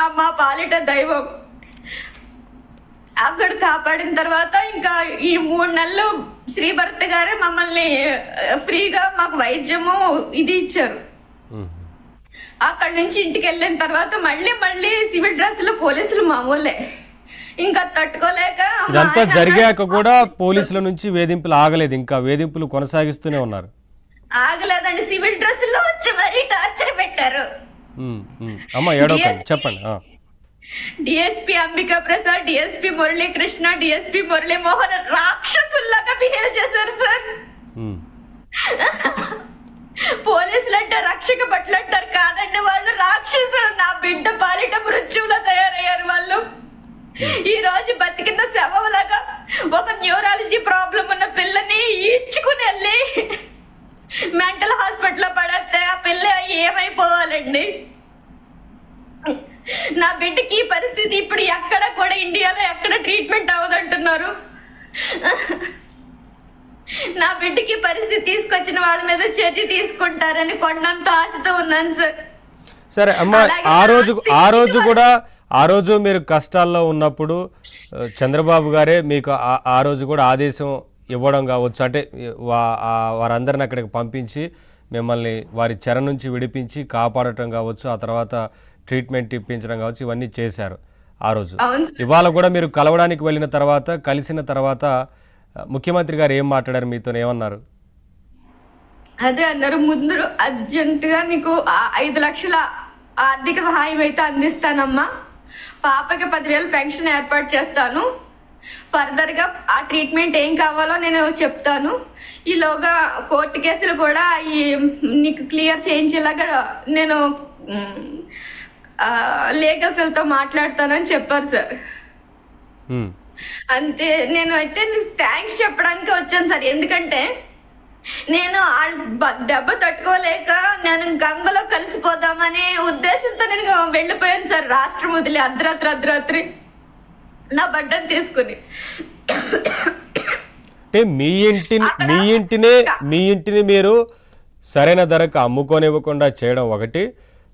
మా మా పాలిట దైవం అక్కడ కాపాడిన తర్వాత ఇంకా ఈ మూడు నెలలు శ్రీభర్త గారే మమ్మల్ని ఫ్రీగా మాకు వైద్యము ఇది ఇచ్చారు. అక్కడ నుంచి ఇంటికి వెళ్ళిన తర్వాత మళ్ళీ మళ్ళీ సివిల్ డ్రెస్లో పోలీసులు మామూలే ఇంకా తట్టుకోలేక ఇదంతా జరిగాక కూడా పోలీసుల నుంచి వేధింపులు ఆగలేదు ఇంకా వేధింపులు కొనసాగిస్తూనే ఉన్నారు ఆగలేదండి సివిల్ డ్రెస్లో వచ్చి మరీ టార్చర్ పెట్టారు. అమ్మ ఏడవకండి చెప్పండి. DSP Ambika Prasad DSP Muralikrishna DSP Murali Mohan రాక్షసుల్లాగా behave చేశారు సార్. పోలీసులు అంటే రక్షక భటులు అంటారు కాదండి వాళ్ళు. రాక్షసులు నా బిడ్డ పాలిట మృత్యువులో తయారయ్యారు వాళ్ళు. ఈ రోజు బతికిన శవంలాగా ఒక న్యూరాలజీ ప్రాబ్లం ఉన్న పిల్లని ఈడ్చుకుని వెళ్ళి మెంటల్ హాస్పిటల్లో పిల్ల ఏమైపోవాలండి? నా బిడ్డకి ఈ పరిస్థితి ఇప్పుడు ఎక్కడ కూడా ఇండియాలో ఎక్కడ ట్రీట్మెంట్ అవ్వదంటున్నారు. నా బిడ్డకి పరిస్థితి తీసుకొచ్చిన వాళ్ళ మీద చర్య తీసుకుంటారని కొండంత ఆశతో ఉన్నాను సార్. సరే అమ్మ ఆ రోజు ఆ రోజు కూడా ఆ రోజు మీరు కష్టాల్లో ఉన్నప్పుడు చంద్రబాబు గారే మీకు ఆ- రోజు కూడా ఆదేశం ఇవ్వడం కావచ్చు. అంటే వారందరిని అక్కడికి పంపించి మిమ్మల్ని వారి చెర నుంచి విడిపించి కాపాడటం కావచ్చు ఆ తర్వాత ట్రీట్మెంట్ ఇప్పించడం కావచ్చు ఇవన్నీ చేశారు ఆ రోజు. ఇవాళ కూడా మీరు కలవడానికి వెళ్ళిన తర్వాత కలిసిన తర్వాత ముఖ్యమంత్రి గారు ఏం మాట్లాడారు మీతో ఏమన్నారు? అదే అన్నారు ముందు అర్జెంటుగా నీకు ఐదు లక్షల ఆర్థిక సహాయం అయితే అందిస్తానమ్మా. పాపకి పదివేలు పెన్షన్ ఏర్పాటు చేస్తాను. ఫర్దర్గా ఆ ట్రీట్మెంట్ ఏం కావాలో నేను చెప్తాను. ఈలోగా కోర్టు కేసులు కూడా ఈ నీకు క్లియర్ చేయించేలాగా నేను లీగల్స్తో మాట్లాడతానని చెప్పారు సార్. అంతే నేను అయితే థ్యాంక్స్ చెప్పడానికి వచ్చాను సార్. ఎందుకంటే నేను దెబ్బ తట్టుకోలేక నేను గంగలో కలిసిపోదామనే ఉద్దేశంతో నేను వెళ్ళిపోయాను సార్. రాష్ట్రం వదిలి అర్ధరాత్రి అర్ధరాత్రి. నా బడ్డను తీసుకుని. అంటే మీ ఇంటిని మీ ఇంటినే మీ ఇంటిని మీరు సరైన ధరకు అమ్ముకోనివ్వకుండా చేయడం ఒకటి.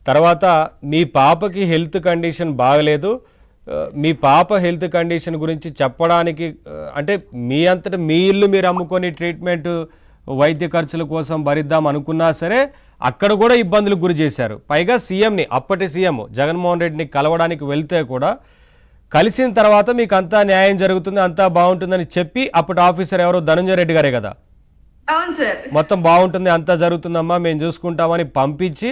తర్వాత మీ పాపకి హెల్త్ కండిషన్ బాగలేదు. మీ పాప హెల్త్ కండిషన్ గురించి చెప్పడానికి అంటే మీ అంతటా మీ ఇల్లు మీరు అమ్ముకొని ట్రీట్మెంట్ వైద్య ఖర్చుల కోసం భరిద్దాం అనుకున్నా సరే అక్కడ కూడా ఇబ్బందులకు గురి చేశారు. పైగా సీఎంని అప్పటి సీఎం జగన్మోహన్ రెడ్డిని కలవడానికి వెళ్తే కూడా కలిసిన తర్వాత మీకు అంతా న్యాయం జరుగుతుంది అంతా బాగుంటుందని చెప్పి అప్పటి ఆఫీసర్ ఎవరో ధనంజయ రెడ్డి గారే కదా? మొత్తం బాగుంటుంది అంతా జరుగుతుందమ్మా మేము చూసుకుంటామని పంపించి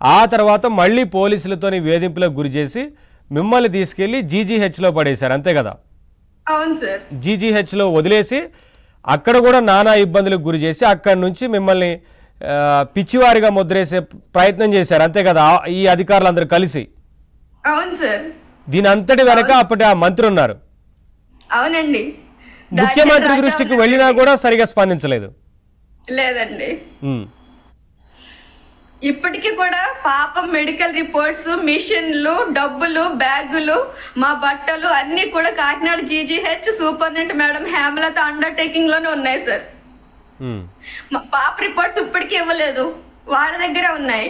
ఆ తర్వాత మళ్ళీ పోలీసులతోని వేధింపులకు గురి చేసి మిమ్మల్ని తీసుకెళ్ళి జీజీహెచ్లో పడేశారు అంతే కదా? అవును సార్. జీజీహెచ్లో వదిలేసి అక్కడ కూడా నానా ఇబ్బందులకు గురి చేసి అక్కడి నుంచి మిమ్మల్ని పిచ్చివారిగా ముద్రేసే ప్రయత్నం చేశారు అంతే కదా? ఈ అధికారులందరూ కలిసి. అవును సార్. దీని అంతటి వెనక అప్పటి ఆ మంత్రి ఉన్నారు. అవునండి. ముఖ్యమంత్రి దృష్టికి వెళ్ళినా కూడా సరిగా స్పందించలేదు. లేదండి. ఇప్పటికీ కూడా పాపం మెడికల్ రిపోర్ట్స్ మిషన్లు డబ్బులు బ్యాగులు మా బట్టలు అన్ని కూడా Kakinada GGH superintendent madam Hemalatha అండర్టేకింగ్లోనే ఉన్నాయి సార్. మా పాప రిపోర్ట్స్ ఇప్పటికీ ఇవ్వలేదు. వాళ్ళ దగ్గర ఉన్నాయి.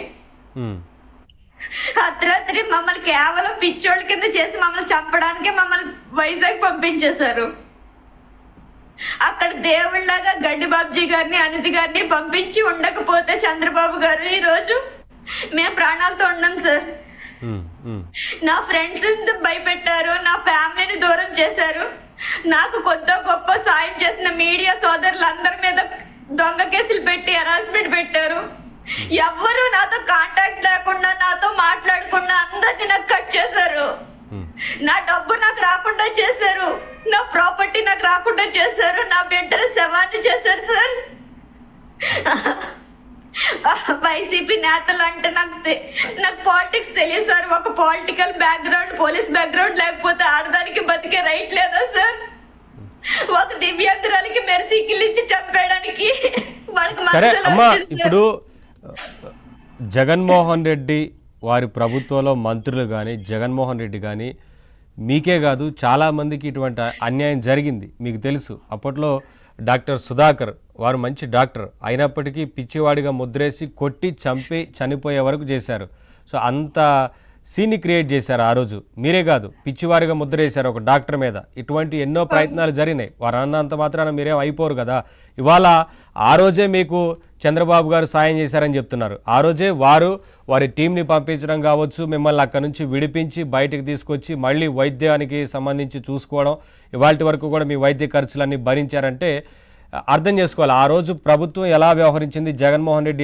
అర్ధరాత్రి మమ్మల్ని కేవలం పిచ్చోళ్ళ కింద చేసి మమ్మల్ని చంపడానికే మమ్మల్ని వైజాగ్ పంపించేశారు. అక్కడ దేవుళ్ళగా గడ్డి బాబ్జీ గారిని అనితి గారిని పంపించి ఉండకపోతే చంద్రబాబు గారు ఈ రోజు మేము ప్రాణాలతో ఉన్నాం సార్. నా ఫ్రెండ్స్ భయపెట్టారు? నా ఫ్యామిలీని దూరం చేశారు. నాకు కొత్త గొప్ప సాయం చేసిన మీడియా సోదరులందరి మీద దొంగ కేసులు పెట్టి హెరాస్మెంట్ పెట్టారు. ఎవ్వరూ నాతో కాంటాక్ట్ లేకుండా నాతో మాట్లాడకుండా అందరిని నాకు కట్ చేశారు. నా డబ్బు నాకు రాకుండా చేశారు. నా ప్రాపర్టీ నాకు రాకుండా చేశారు. నా బిడ్డల శవాన్ని చేశారు సార్ వైసీపీ నేతలు అంటే నాకు నాకు పాలిటిక్స్ తెలియదు సార్ ఒక పొలిటికల్ బ్యాక్గ్రౌండ్ పోలీస్ బ్యాక్గ్రౌండ్ లేకపోతే ఆడదానికి బతికే రైట్ లేదా సార్ ఒక దివ్యాంగురాలకి మెర్సీకిల్ ఇచ్చి చంపేయడానికి వాళ్ళకి సరే అమ్మా. ఇప్పుడు జగన్మోహన్ రెడ్డి వారి ప్రభుత్వంలో మంత్రులు కానీ జగన్మోహన్ రెడ్డి కానీ మీకే కాదు చాలామందికి ఇటువంటి అన్యాయం జరిగింది. మీకు తెలుసు అప్పట్లో డాక్టర్ సుధాకర్ వారు మంచి డాక్టర్. అయినప్పటికీ పిచ్చివాడిగా ముద్రేసి కొట్టి చంపి చనిపోయే వరకు చేశారు. సో అంత సీన్ని క్రియేట్ చేశారు ఆ రోజు. మీరే కాదు పిచ్చివారిగా ముద్ర వేశారు ఒక డాక్టర్ మీద. ఇటువంటి ఎన్నో ప్రయత్నాలు జరిగినాయి. వారు అన్నంత మాత్రాన మీరేం అయిపోరు కదా. ఇవాళ ఆ రోజే మీకు చంద్రబాబు గారు సాయం చేశారని చెప్తున్నారు. ఆ రోజే వారు వారి టీంని పంపించడం కావచ్చు మిమ్మల్ని అక్కడి నుంచి విడిపించి బయటికి తీసుకొచ్చి మళ్ళీ వైద్యానికి సంబంధించి చూసుకోవడం ఇవాళ వరకు కూడా మీ వైద్య ఖర్చులన్నీ భరించారంటే అర్థం చేసుకోవాలి. ఆ రోజు ప్రభుత్వం ఎలా వ్యవహరించింది? జగన్మోహన్ రెడ్డి